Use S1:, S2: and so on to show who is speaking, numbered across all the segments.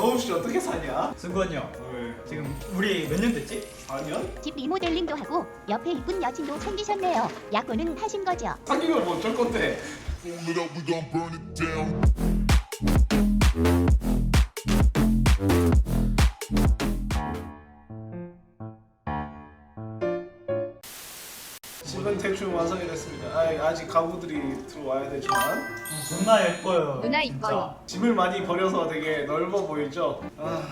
S1: 너무 씨 어떻게 사냐?
S2: 승건이 형
S1: 왜?
S2: 지금 우리 몇 년 됐지?
S1: 4년?
S3: 집 리모델링도 하고 옆에 이쁜 여친도 챙기셨네요. 약혼은 하신 거죠?
S1: 사귀면 뭐 어쩔 건데?
S4: Hold it up, we gon' burn it down.
S1: 집은 대충 완성이 됐습니다. 아, 아직 가구들이 들어와야 되지만
S2: 존나 예뻐요
S5: 누나
S2: 진짜.
S5: 이뻐요.
S1: 집을 많이 버려서 되게 넓어 보이죠? 아,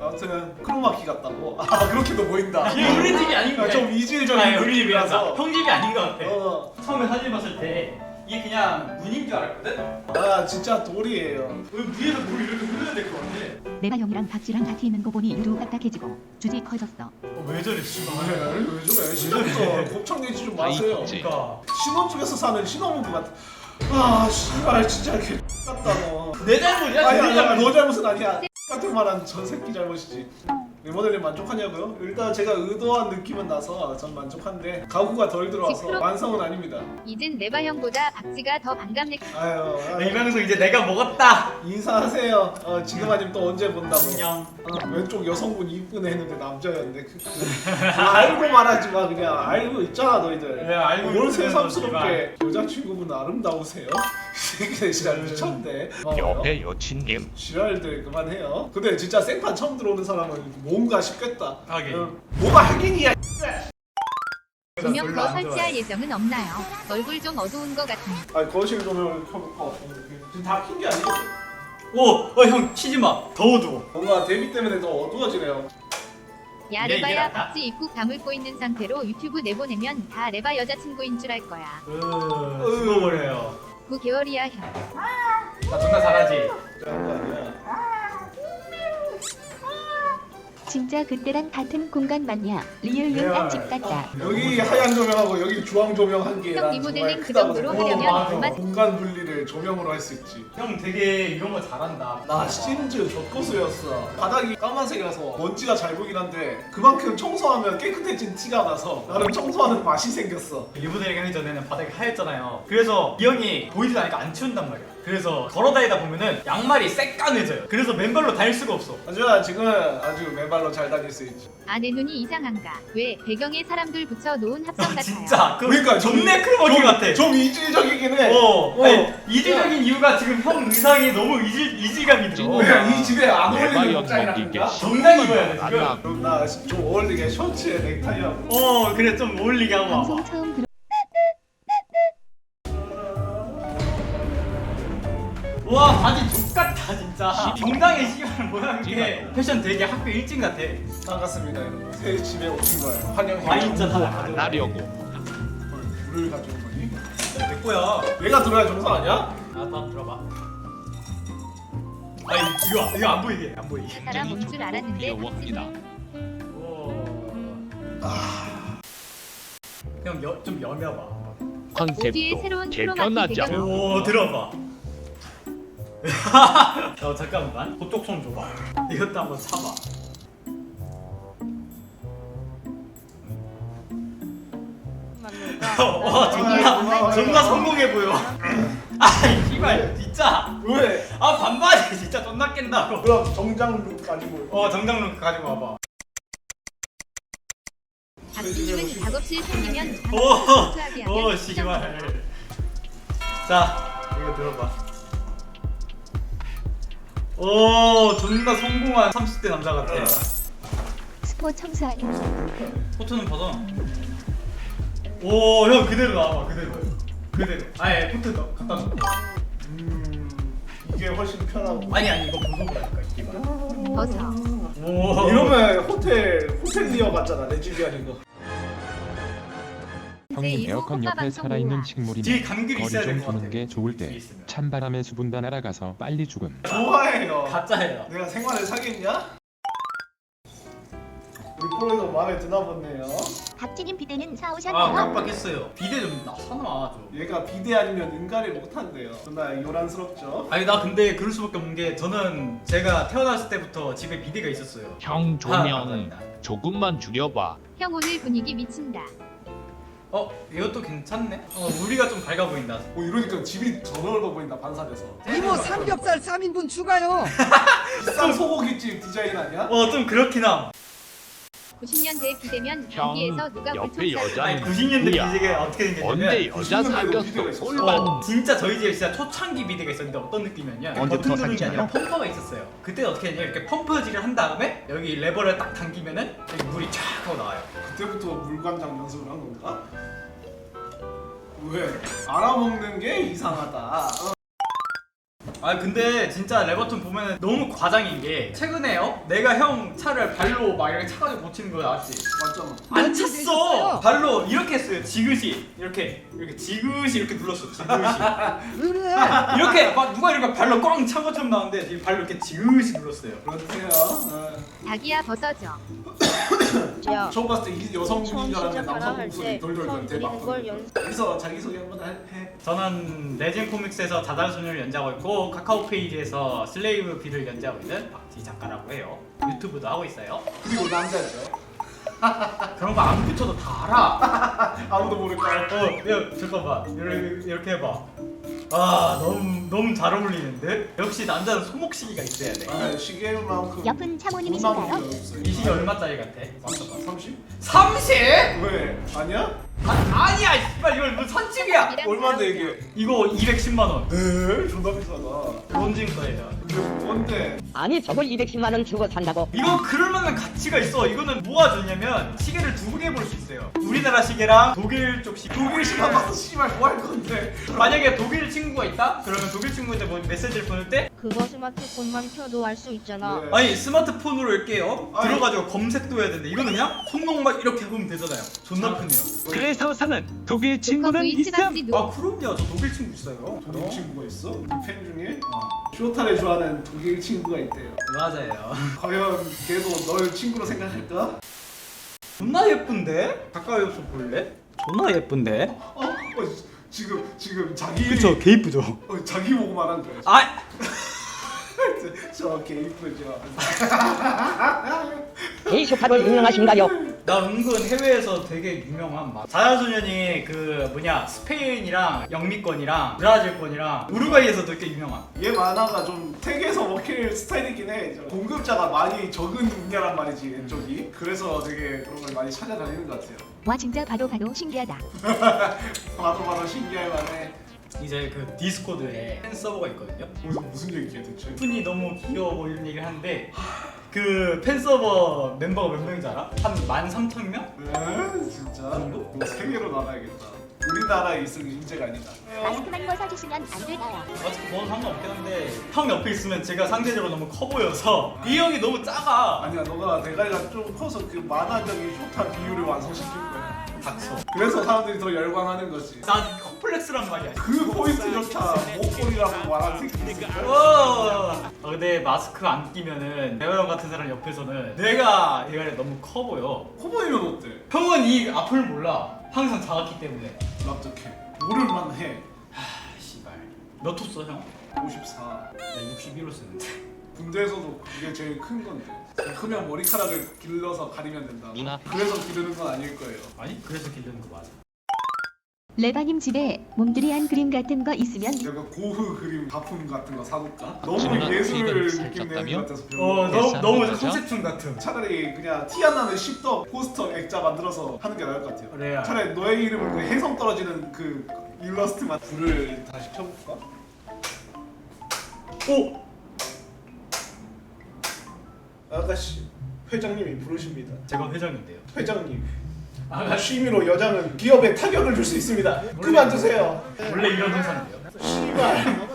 S1: 아무튼 크로마키 같다고? 아 그렇게도 보인다.
S2: 이게 우리 집이 아닌 거
S1: 아,
S2: 같아
S1: 좀 이질적인
S2: 아니 우리 집이라서. 형 집이 아닌 거 같아
S1: 어,
S2: 처음에 사진 봤을 때 이게 그냥 문인 줄 알았거든?
S1: 아 진짜 돌이에요.
S2: 왜 위에서 물 이렇게 흘려야 될 것 같아
S3: 내가 형이랑 박지랑 같이 있는 거 보니 유두 딱딱해지고 주지 커졌어.
S2: 어, 왜 저래 씨발
S1: 왜, 왜 저래? 시작부터 곱창 내지 좀 마세요.
S2: 그러니까
S1: 신혼 쪽에서 사는 신혼부부 같아. 아, 씨발 진짜 개 같다 너.
S2: 내 잘못이야
S1: 아니
S2: 내
S1: 아니
S2: 잘못
S1: 너 잘못은 아니야. 같은 말한 전 새끼 잘못이지. 리모델링 만족하냐고요? 일단 제가 의도한 느낌은 나서 전 만족한데 가구가 덜 들어와서
S5: 시끄러-
S1: 완성은 아닙니다.
S5: 이젠 레바 형보다 박지가 더 반갑네.
S1: 아유,
S2: 이
S1: 아유
S2: 방송 이제 내가 먹었다
S1: 인사하세요. 어, 지금 아니면 또 언제 본다고.
S2: 안녕
S1: 어, 왼쪽 여성분 이쁘네 했는데 남자였네. 그, 그, 그, 알고 말하지 마 그냥 알고 있잖아 너희들.
S2: 네, 알고
S1: 뭘 새삼스럽게 여자친구분 아름다우세요? 새끼들 진짜 미쳤네. 어,
S6: 옆에 여친님
S1: 지랄들 그만해요. 근데 진짜 생판 처음 들어오는 사람은 뭔가 싶겠다.
S2: 하긴.
S1: 어, 뭐가 하긴이야.
S5: 조명
S2: 더안
S5: 설치할. 예정은 없나요? 얼굴 좀 어두운 것 같으니.
S1: 아니 거실 조명을 켜볼 것 같은데 지금 다 킨 게 아니거든.
S2: 오어형 치지 마 더 어두워
S1: 뭔가 데뷔 때문에 더 어두워지네요.
S5: 야
S2: 이게
S5: 레바야
S2: 낫다.
S5: 박지 입국 다물고 있는 상태로 유튜브 내보내면 다 레바 여자친구인 줄 알 거야.
S2: 으 죽어버려요
S5: 9개월이야 형.
S2: 나 존나 잘하지
S1: 그런 거 아니야.
S3: 진짜 그때랑 같은 공간 맞냐? 리얼. 용한 집 같다.
S1: 여기 하얀 조명하고 여기 주황 조명 한 개. 형난
S5: 리모델링
S1: 정말
S5: 그
S1: 크다고
S5: 정도로
S1: 생각해.
S5: 하려면
S2: 맞아.
S5: 얼마
S1: 공간 분리를 조명으로 할 수 있지.
S2: 형 되게 이런 거 잘한다
S1: 나 심지어 젖고수였어. 바닥이 까만색이라서 먼지가 잘 보긴 한데 그만큼 청소하면 깨끗해진 티가 나서 나름 청소하는 맛이 생겼어.
S2: 리모델링 하기 전에는 바닥이 하였잖아요 그래서 이 형이 보이지 않으니까 안 치운단 말이야 그래서 걸어다니다 보면은 양말이 새까매져요 그래서 맨발로 다닐 수가 없어
S1: 하지만 지금 아주 맨발로 잘 다닐 수 있지.
S5: 아내 눈이 이상한가? 왜 배경에 사람들 붙여 놓은 합성 같아요?
S2: 진짜 그
S1: 그러니까 좀-
S2: 존내 크로머키 같아
S1: 좀 이질적이긴 해.
S2: 어,
S1: 어.
S2: 아니, 이질적인 이유가 지금 형 의상이 너무 이질, 이질감이 들어
S1: 그냥 이 집에 안 어울리는.
S6: 먹이게
S2: 정장 입어야 돼 지금
S6: 안
S1: 그럼 나좀 어울리게 셔츠에 넥타이하고.
S2: 어 그래 좀 어울리게 하고 와봐
S3: 방송 처음 들어.
S2: 와 바지 족같다 진짜. 정당의 시간 모양 게. 패션 되게 학교 일진 같아.
S1: 반갑습니다 여러분. 새 집에 오신 걸 환영해요.
S2: 와 있잖아
S6: 안 하려고.
S1: 물을 가져온 거니?
S2: 내 거야.
S1: 얘가 들어야 정상 아니야?
S2: 아나 들어봐. 아니 이거 이거 안 보이게. 안 보이게.
S5: 사람 온 줄 알았는데
S6: 귀여워합니다.
S2: 형좀 여며봐.
S5: 새로운
S6: 컨셉도 개편하자
S5: 배경.
S2: 오 들어봐 어 잠깐만. 그쪽 손 줘봐. 이것도 한번 사봐. 와 존나 존나 성공해 보여. 아이 씨발 진짜.
S1: 왜?
S2: 아 반바지 진짜 존나 깬다고.
S1: 그럼 정장 룩 가지고.
S2: 어 정장룩 가지고 와봐.
S5: 박지님은 작업실 생기면
S2: 오, 오 씨발. 자 이거 들어봐 오 존나 성공한 30대 남자 같아.
S3: 스포 청소하는
S2: 포트는 벗어. 오형 그대로 나와봐 그대로. 그대로. 아예 포트 너 갖다 줘
S1: 음, 이게 훨씬 편하고.
S2: 아니 아니 이거 벗어보라니까 이게
S5: 벗어.
S2: 오.
S1: 이러면 호텔 호텔리어 같잖아 내 집이 아니고.
S7: 형님 에어컨 옆에 살아있는
S2: 뒤에 감귤이
S7: 거리
S2: 있어야
S7: 좀
S2: 될 것 같아
S7: 두는 게 좋을 때
S2: 있으면.
S7: 찬바람에 수분다 날아가서 빨리 죽음
S1: 좋아해요.
S2: 가짜예요
S1: 내가 생활을 사겠냐? 우리 프로에서 마음에 드나 보네요.
S3: 박지님 비대는
S2: 아
S3: 사오셨나요?
S2: 깜빡했어요 비대 좀 나 사놔 좀
S1: 얘가 비대 아니면 응가를 못한대요. 존나 요란스럽죠.
S2: 아니 나 근데 그럴 수밖에 없는 게 저는 제가 태어났을 때부터 집에 비데가 있었어요
S6: 형
S2: 아,
S6: 조명
S2: 감사합니다.
S6: 조금만 줄여봐
S5: 형 오늘 분위기 미친다.
S2: 어 이것도 괜찮네 어 우리가 좀 밝아 보인다
S1: 뭐 이러니까 집이 더 넓어 보인다 반사돼서.
S8: 이모 삼겹살 3인분 추가요.
S1: 비싼 소고기집 디자인 아니야?
S2: 어 좀 그렇긴 함
S5: 90년대 비대면
S6: 형
S5: 단기에서 누가
S6: 옆에
S5: 불통
S6: 여자
S2: 아니 90년대
S6: 누구야?
S2: 비대가 어떻게
S6: 언제
S2: 생겼냐면
S6: 여자
S1: 90년대도 비대가
S6: 사귀었어
S1: 있었어.
S6: 꼴반
S2: 진짜 저희 집에 진짜 초창기 비대가 있었는데 어떤 느낌이었냐 버튼 누르는 게 아니라 펌퍼가 있었어요 그때 어떻게 했냐 이렇게 펌프질을 한 다음에 여기 레버를 딱 당기면은 여기 물이 쫙 하고 나와요
S1: 그때부터 물관장 연습을 한 건가? 왜? 알아먹는 게 이상하다. 어.
S2: 아 근데 진짜 레버튼 보면은 너무 과장인 게 최근에 어? 내가 형 차를 발로 막 이렇게 차가지고 고치는 거 나왔지?
S1: 맞잖아.
S2: 안 찼어! 발로 이렇게 했어요. 지그시. 이렇게. 이렇게 지그시 이렇게 눌렀어. 지그시. 이렇게 막 누가 이렇게 발로 꽝 찬 것처럼 나오는데 지금 발로 이렇게 지그시 눌렀어요.
S1: 그렇대요. 어.
S5: 닭이야 벗어져
S8: 야,
S1: 처음 봤을 때 이 여성분인 줄 알았는데
S8: 시작하라
S1: 남성
S8: 할
S1: 목소리
S8: 때
S1: 돌돌돌
S8: 처음
S1: 대박.
S8: 걸 연-
S1: 여기서 자기소개 한번 해. 해.
S2: 저는 레진 코믹스에서 자달소녀를 연재하고 있고 카카오 페이지에서 슬레이브 비를 연재하고 있는 박지 작가라고 해요 유튜브도 하고 있어요
S1: 그리고 남자죠.
S2: 그런 거 안 붙여도 다 알아
S1: 아무도 모를까요?
S2: 어, 야, 잠깐만. 이렇게, 이렇게 해봐. 아, 너무 너무 잘 어울리는데? 역시 남자는 소목시기가 있어야 돼.
S1: 아, 시계만큼.
S3: 옆은 차모님이신가요?
S2: 이 시계 얼마짜리 같아?
S1: 30?
S2: 30?
S1: 왜? 아니야?
S2: 아, 아니야, 씨발 이거 뭐 선집이야.
S1: 얼마인데 이게?
S2: 이거 210만 원.
S1: 에? 존나 비싸다.
S2: 론진 거예요.
S1: 이게 뭔데?
S9: 아니 저걸 210만 원 주고 산다고
S2: 이거 그럴 만한 가치가 있어. 이거는 뭐가 좋냐면 시계를 두 개 볼 수 있어요. 우리나라 시계랑 독일 쪽 시계.
S1: 독일 시간 가서 씨발 뭐 할 건데?
S2: 만약에 독일 친구가 있다? 그러면 독일 친구한테 뭐 메시지를 보낼 때
S8: 그거 스마트폰만 켜도 할수 있잖아.
S1: 네.
S2: 아니 스마트폰으로 이렇게 어?
S1: 아니.
S2: 들어가지고 검색도 해야 되는데 이거는 그냥 손목만 이렇게 하면 되잖아요 존나 편해요
S6: 그래 서 사는 독일 친구는 있음
S2: 아 그럼요 저 독일 친구 있어요
S1: 독일 친구가 있어? 그팬 중에?
S2: 어
S1: 쇼타를 좋아하는 독일 친구가 있대요.
S2: 맞아요
S1: 과연 걔도 널 친구로 생각할까?
S2: 존나 예쁜데? 가까이서 볼래? 존나 예쁜데?
S1: 어? 어 지금 지금 자기
S2: 개 이쁘죠?
S1: 어, 자기 보고 말한 거야.
S2: 아
S1: 저개 이쁘죠.
S9: 게이 쇼파로 유명하신가요?
S2: 나 은근 해외에서 되게 유명한 맛 자야소년이 그 뭐냐 스페인이랑 영미권이랑 브라질권이랑 우루과이에서도 꽤 유명한
S1: 얘 만화가 좀 세계에서 먹힐 스타일이긴 해. 저 공급자가 많이 적은 분야란 말이지 왼쪽이. 그래서 되게 그런 걸 많이 찾아다니는 것 같아요.
S3: 와 진짜 봐도 봐도 신기하다.
S1: 봐도 봐도 신기할 만해.
S2: 이제 그 디스코드에 팬 서버가 있거든요
S1: 무슨 무슨 얘기야 대체?
S2: 팬이 너무 귀여워 뭐 이런 얘기를 하는데 그 팬 서버 멤버가 몇 명인지 알아? 한 13,000명?
S1: 에 진짜?
S2: 정도?
S1: 뭐 세계로 나가야겠다. 우리나라에 있을 인재가 아니다.
S3: 마스크만 벗어주시면 안 될까요?
S2: 맞아 그건 상관없긴 한데 형 옆에 있으면 제가 상대적으로 너무 커 보여서 이 형이 너무 작아
S1: 아니야 너가 대가리가 좀 커서 그 만화적인 쇼타 비율을 완성시킨 거야.
S2: 닥쳐
S1: 그래서 사람들이 더 열광하는 거지.
S2: 나 컴플렉스란 말이야
S1: 그 포인트조차 목걸이라고 말하는 새끼 있을까?
S2: 어, 어, 근데 마스크 안 끼면은 내가 형 같은 사람 옆에서는 내가 대가리 너무 커 보여
S1: 커보이면 어때?
S2: 형은 이 앞을 몰라 항상 작았기 때문에
S1: 납득해. 모를만 해.
S2: 아 씨발 몇호써 형?
S1: 54.
S2: 나 61호 쓰는데
S1: 군대에서도 그게 제일 큰 건데. 크면 머리카락을 길러서 가리면 된다.
S6: 누나.
S1: 그래서 기르는 건 아닐 거예요.
S2: 아니 그래서 기르는 거 맞아
S3: 레바님 집에 몸들이한 그림 같은 거 있으면
S1: 약간 고흐 그림 작품 같은 거 사볼까? 너무 예술 느낌 내는
S6: 살쪘다며?
S1: 것 같아서
S2: 어
S1: 별로.
S2: 너무
S6: 예산
S2: 너무
S6: 거죠?
S2: 컨셉충 같은
S1: 차라리 그냥 티 안 나는 십덕 포스터 액자 만들어서 하는 게 나을 것 같아요.
S2: 그래야
S1: 차라리 너의 이름은 그 해성 떨어지는 그 일러스트만 불을 다시 켜볼까?
S2: 오!
S1: 아가씨 회장님이 부르십니다.
S2: 제가 회장인데요
S1: 회장님
S2: 아,
S1: 취미로 여장은 기업에 타격을 줄 수 있습니다. 그만 두세요.
S2: 원래 이런 회사인데요
S1: 씨발.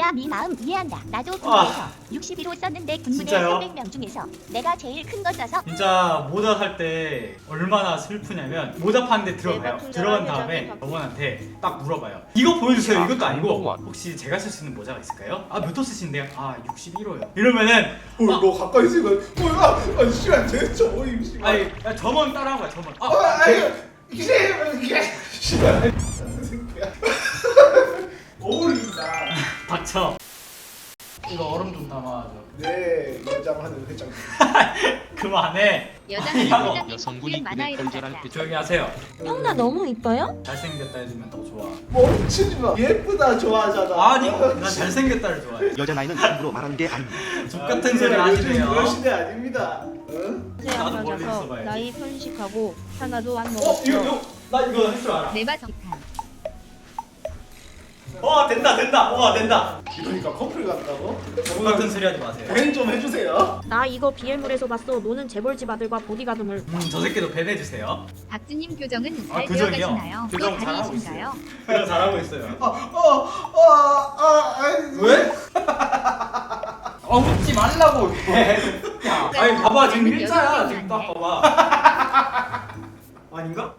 S3: 하피야 네 마음 이해한다. 나도
S2: 아.
S3: 군대에서 61호 썼는데 군부대
S2: 진짜요?
S3: 300명 중에서 내가 제일 큰 거 써서
S2: 진짜 모자 살때 얼마나 슬프냐면 모자 파는데 들어가요. 들어간 다음에
S8: 회장님
S2: 어머니한테 딱 물어봐요. 이거 보여주세요.
S6: 야,
S2: 이것도 아니고. 혹시 제가 쓸 수 있는 모자가 있을까요? 아 몇 호 쓰신대요? 아 61호요. 이러면은
S1: 어, 너 가까이 있으면 뭐야? 아 씨발 대체 뭐임 씨발.
S2: 아니 야, 점원 따라한 거야 점원.
S1: 아,
S2: 아
S1: 아니 이게 이게 씨발. 새끼야. 어울린다.
S2: 닥쳐. 이거 얼음 좀 담아줘.
S1: 내 여장하는 회장.
S2: 그만해.
S5: 여자는 회장님
S7: 여성분이
S5: 만화
S7: 그래
S5: 이름
S7: 걸절할
S5: 같다.
S7: 때
S2: 조용히 하세요.
S8: 형 나 너무 이뻐요?
S2: 잘생겼다 해주면 더 좋아.
S1: 멈추지 마. 예쁘다 좋아하잖아.
S2: 아니, 난 잘생겼다를 좋아해.
S10: 여자 나이는 함부로 말하는 게 아닙니다.
S2: 족 같은 소리 하시네요.
S1: 그런 시대 아닙니다. 응?
S2: 나도
S8: 제
S2: 멀리 있어봐야지.
S8: 나이 편식하고 하나도 안
S1: 어 이거
S8: 먹었어.
S1: 이거
S2: 나 이거 할 줄 알아.
S5: 레바 기탄.
S2: 어 된다 된다. 와 된다.
S1: 이러니까 커플 같다고?
S2: 족 같은 소리 하지 마세요.
S1: 대행 좀 해주세요.
S8: 나 이거 비엘물에서 봤어. 노는 재벌집 아들과 보디가드물.
S2: 음, 저 새끼도 밴해주세요.
S5: 박지님 교정은
S2: 아,
S5: 잘
S2: 교정이요?
S5: 되어가시나요? 또
S2: 교정 잘하고
S5: 다니신가요?
S2: 그냥 잘하고 있어요.
S1: 어어어아
S2: 왜? 아 웃지 말라고. 야, 아니 봐봐 지금 일자야 지금 딱 봐봐. 아닌가?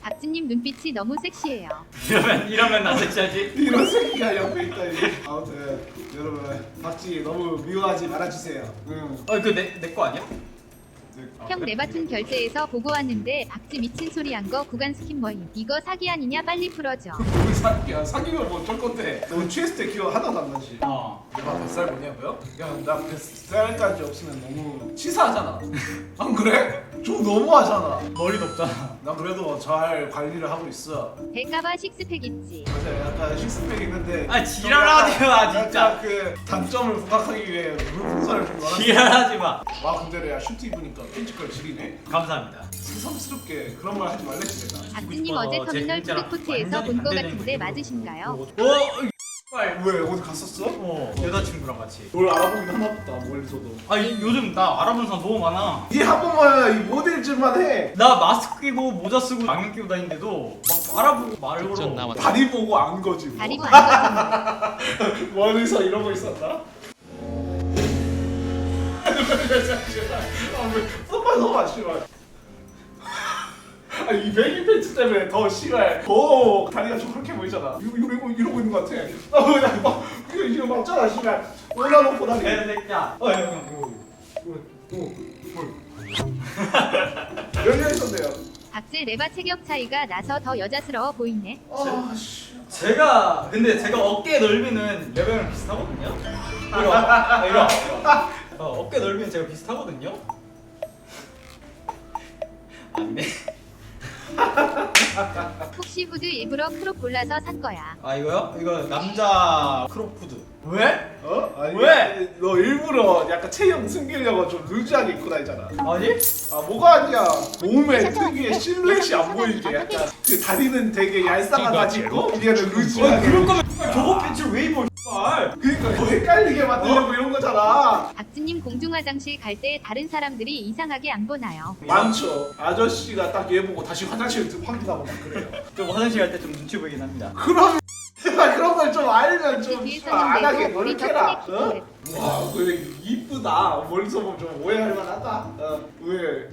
S5: 박지님 눈빛이 너무 섹시해요.
S2: 이러면 이러면 나 섹시하지.
S1: 이런 새끼가 옆에 있다 이제. 아무튼 여러분 박지 너무 미워하지 말아주세요. 응.
S2: 어그내 내 거 아니야?
S5: 형 레바툰 결제해서 보고 왔는데 박지 미친 소리 한 거 구간 스킨 뭐임? 이거 사기 아니냐 빨리 풀어줘.
S1: 그 사기야 사기면 뭐 어쩔 건데. 너 취했을 때 기억 하나도 안 나지.
S2: 어.
S1: 내가 뱃살 뭐냐고요? 야나 뱃살까지 없으면 너무 치사하잖아. 안 그래? 좀 너무 하잖아.
S2: 머리도 없잖아.
S1: 나 그래도 잘 관리를 하고 있어.
S5: 백가바 식스팩 있지.
S1: 맞아 약간 식스팩 있는데
S2: 아, 지랄하지 마, 진짜.
S1: 약간 그 단점을 부각하기 위해 물 풍선을 좀 넣어놨어
S2: 지랄하지 마.
S1: 와 근데 내가 슈트 입으니까 핀치컬 지리네
S2: 감사합니다.
S1: 새삼스럽게 그런 말 하지 말랬지 내가
S2: 싶어서
S5: 어제
S2: 제
S5: 터미널
S2: 글자랑
S5: 푸드코트에서
S2: 완전히
S5: 본거
S2: 반대되는
S5: 같은데. 맞으신가요?
S2: 어? 빨.
S1: 왜 어디 갔었어?
S2: 어 여자친구랑 같이.
S1: 널 알아보긴 하나 보다 멀리서도
S2: 아 이- 요즘 나 알아보는 사람 너무 많아.
S1: 니한 번만 이 모델질만 해
S2: 나 마스크 끼고 모자 쓰고 안경 끼고 다니는데도 막 알아보고 말을 걸어.
S7: 나왔다.
S1: 다리 보고 안 거지 뭐.
S5: 다리 안
S1: 멀리서 이러고 있었나? 아왜 써봐 써봐 씨발 아니 이 배기 팬츠 때문에 더 씨발 더 다리가 좀 그렇게 보이잖아 이러, 이러고 이러고 있는 것 같아 아 그냥 막 이거 이거 맞잖아 씨발 올라놓고 다니
S2: 개 새끼야. 어 형, 형.
S1: 열려 있었네요
S5: 박지 레바 체격 차이가 나서 더 여자스러워 보이네.
S1: 아 씨
S2: 제가 근데 제가 어깨 넓이는 레벨랑 비슷하거든요. 이거 아, 이거 어, 어깨 넓이는 제가 비슷하거든요. 아니네.
S5: 혹시 후드 일부러 크롭 골라서 산 거야.
S2: 아 이거요? 이거 남자 크롭푸드. 왜?
S1: 어? 아니,
S2: 왜?
S1: 너 일부러 약간 체형 숨기려고 좀 루즈하게 입고 다니잖아
S2: 아니?
S1: 아 뭐가 아니야 몸에 특유의 실루엣이 안 보이게 약간 그 다리는 되게 입고 위에는 루즈하게
S2: 그럴 거면 저거 팬츠를 왜 입어? 씨발.
S1: 그러니까 더 헷갈리게 만들려고 이런 거잖아
S5: 박지님 공중 화장실 갈 때 다른 사람들이 이상하게 안 보나요?
S1: 많죠 아저씨가 딱 얘 보고 다시 화장실 확인하고 막 그래요
S2: 좀 화장실 갈 때 좀 눈치 보이긴 합니다.
S1: 그럼 그런 걸 좀 알면 좀 안 하게 노력해라 어? 와 그래 이쁘다 멀리서 보면 좀 오해할 만하다 어, 왜?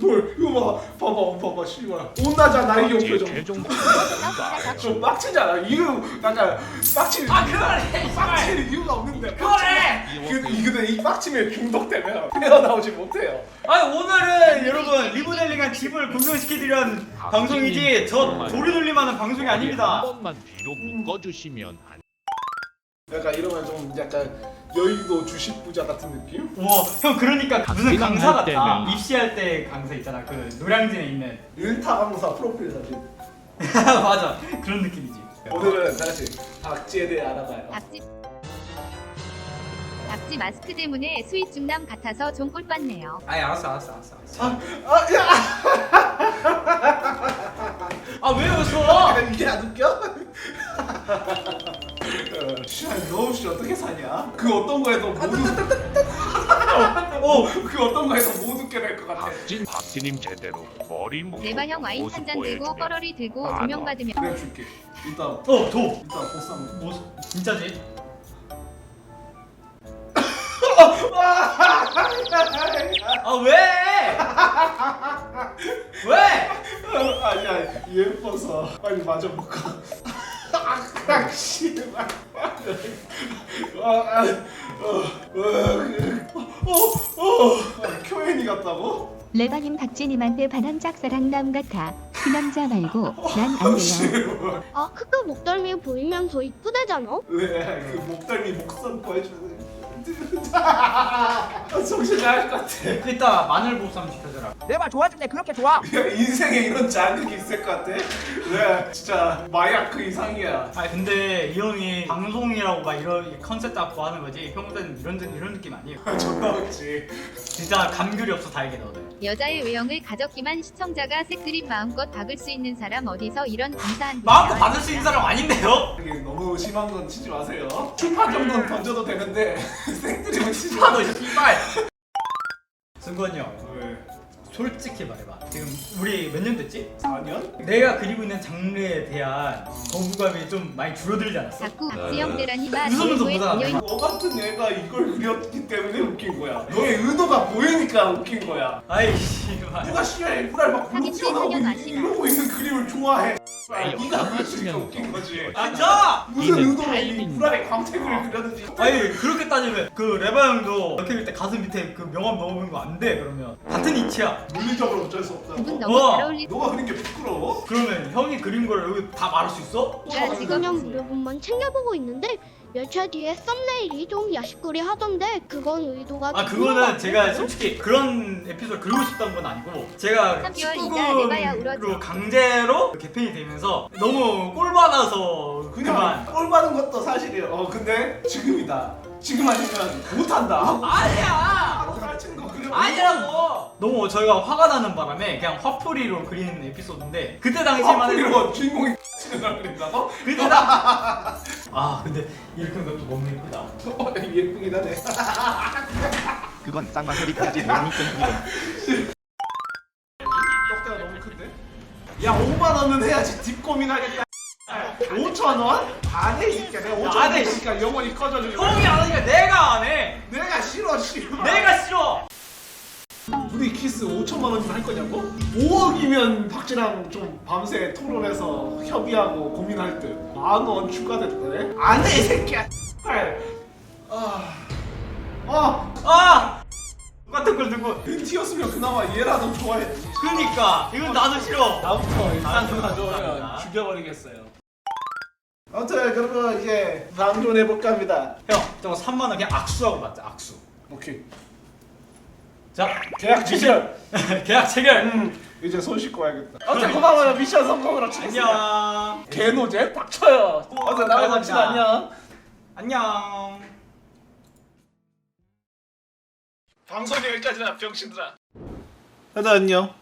S1: 뭘 이거 봐. 봐봐 봐봐 씨발. 온나자 나이 표정
S7: 최종
S1: 좀 빡치잖아. 이거 약간 빡치
S2: 아 그만해.
S1: 빡칠 이유가 없는데.
S2: 그만해.
S1: 그, 이 근데 이 빡침에 중독되면 헤어나오지 못해요.
S2: 아니 오늘은 여러분 리모델링한 집을 구경시켜드리는 방송이지 저 도리돌림하는 방송이
S7: 한
S2: 아닙니다.
S7: 번만 뒤로 묶어주시면 안
S1: 약간 이러면 좀 약간 여의도 주식 부자 같은 느낌?
S2: 와형 그러니까 무슨 강사
S7: 할
S2: 같다.
S7: 때는-
S2: 입시할 때 강사 있잖아 그 노량진에 있는
S1: 일타 강사 프로필 사진
S2: 맞아 그런 느낌이지.
S1: 오늘은 다 같이 박지에 대해 알아봐요
S5: 박지 박지 마스크 때문에 수입 중남 같아서 좀 꼴받네요.
S2: 아이 알았어 알았어 알았어. 알았어.
S1: 아 야
S2: 아왜 웃어?
S1: 이게 안 웃겨? 어, 시발 너 없이 어떻게 사냐? 그 어떤 거에도 못 웃... 어그 어떤 거에도 못 웃게 될 것 같아
S7: 박진 박진님 제대로 머리 묶고
S5: 레바형 와인 한잔 들고 뻐러리 들고 조명 받으면
S1: 내가 줄게 일단
S2: 어 도.
S1: 일단 보쌈
S2: 뭐 진짜지? 아 왜? 왜?
S1: 아니야 예뻐서 빨리 맞아 볼까 아 씨발 아, 아, 어, 어, 어, 어, 어. 아, 큐엔이 같다고?
S3: 레바님 박진님한테 반한 짝사랑 남 같아. 그 남자 말고 난 안 돼요.
S8: 아 크크 목덜미 보이면 더 이쁘대잖아
S1: 왜 그 목덜미 목선 아, 정신 나갈 것 같아
S2: 이따 마늘 보쌈 시켜줘라.
S9: 내말 좋아줄래 그렇게 좋아
S1: 야, 인생에 이런 자극이 있을 것 같아? 왜 진짜 마약 그 이상이야
S2: 아 근데 이 형이 방송이라고 막 이런 컨셉 잡고 하는 거지 평소에는 이런 이런 느낌 아니에요.
S1: 존나 웃지
S2: 진짜 감귤이 없어 다행이다 오늘.
S5: 여자의 외형을 가졌기만 시청자가 색드립 마음껏 박을 수 있는 사람 어디서 이런 감사한
S2: 마음껏 받을 수 있는 사람 아닌데요?
S1: 이게 너무 심한 건 치지 마세요 추파 정도는 던져도 되는데 생들이면 치지
S2: 아, 너 씨발. 승건이 형,
S1: 왜?
S2: 솔직히 말해봐. 지금 우리 몇 년 됐지?
S1: 4년?
S2: 내가 그리고 있는 장르에 대한 거부감이 좀 많이 줄어들지 않았어?
S5: 자꾸 박지영 대라니마
S2: 웃으면서
S5: 내부에
S2: 보잖아.
S5: 달려있는
S1: 너 같은 애가 이걸 그렸기 때문에 웃긴 거야 너의 의도가 보이니까 웃긴 거야
S2: 아이 씨발.
S1: 누가 씨발 후랄 막 굴러
S5: 하긴
S1: 튀어나오고. 이러고 있는 그림을 좋아해
S7: 에이,
S1: 네가 그렸으니까 웃긴 거지
S2: 앉아!
S1: 무슨
S7: 이는
S1: 의도로 이
S7: 타이밍.
S1: 후랄의 광택을 그렸는지
S2: 아니 그렇게 따지면 그 레바 형도 이렇게 그릴 때 가슴 밑에 그 명암 넣어보는 거 안 돼 그러면 같은 이치야
S1: 물리적으로 어쩔 수 없다
S5: 너무
S2: 어.
S5: 잘 어울리
S1: 너가 그린 게 부끄러워?
S2: 그러면 형이 그린 걸 여기 다 말할 수 있어?
S5: 야 지금
S8: 몇분만 챙겨보고 있는데 열차 뒤에 썸네일이 좀 야식거리 하던데 그건 의도가
S2: 아 그거는 제가 솔직히 그런 에피소드 그리고 싶던 건 아니고 제가
S5: 3개월 이자 내봐야
S2: 19금으로
S5: 울어져.
S2: 강제로 개편이 되면서 너무 꼴 받아서
S1: 그냥
S2: 그만
S1: 꼴 받은 것도 사실이에요. 어 근데 지금이다. 지금 아니면 못한다.
S2: 아니야!
S1: 같은 거 그려
S2: 아니라고. 너무 저희가 화가 나는 바람에 그냥 화풀이로 그리는 에피소드인데 그때 당시만 해도
S1: 화풀이로 주인공이 치는 걸 그린다고?
S2: 그때 당... 아 근데 이렇게 하는 것도 너무 예쁘다.
S1: 어, 예쁘긴 하네.
S10: 그건 쌍방울이까지 모양이 끊기고
S1: 떡대가 너무 큰데? 야 5만 원은 해야지 뒷 고민 하겠다. 5천 원? 안해 이게 내가 5천 안원
S2: 해.
S1: 있으니까 영원히 커져주는 거야
S2: 형이 안 하니까 내가 안해.
S1: 내가 싫어 싫어.
S2: 내가 싫어
S1: 우리 키스 5천만 원이면 할 거냐고? 5억이면 박쥐랑 좀 밤새 토론해서 협의하고 고민할 듯. 만 원 추가됐대. 안해 이 새끼야. 발. 아. 아.
S2: 아 똑같은 걸 들고
S1: 벤티였으면 그나마 얘라도 좋아했지.
S2: 그니까 이건 나도 싫어
S1: 다음부터 일단
S2: 나도
S1: 가져오면. 죽여버리겠어요. 아무튼 그러면 이제 방존 해볼까 합니다.
S2: 형 저거 3만 원 그냥 악수하고 맞자 악수
S1: 오케이.
S2: 자
S1: 계약 체결.
S2: 계약 체결
S1: 음. 이제 손 씻고 와야겠다. 아무튼 고마워요. 미션 성공으로.
S2: 안녕
S1: 개노제 닥쳐요. 나가서
S2: 감사합니다.
S1: 친 안녕.
S2: 안녕
S1: 방송이 여기까지나 병신들아. 다들 안녕.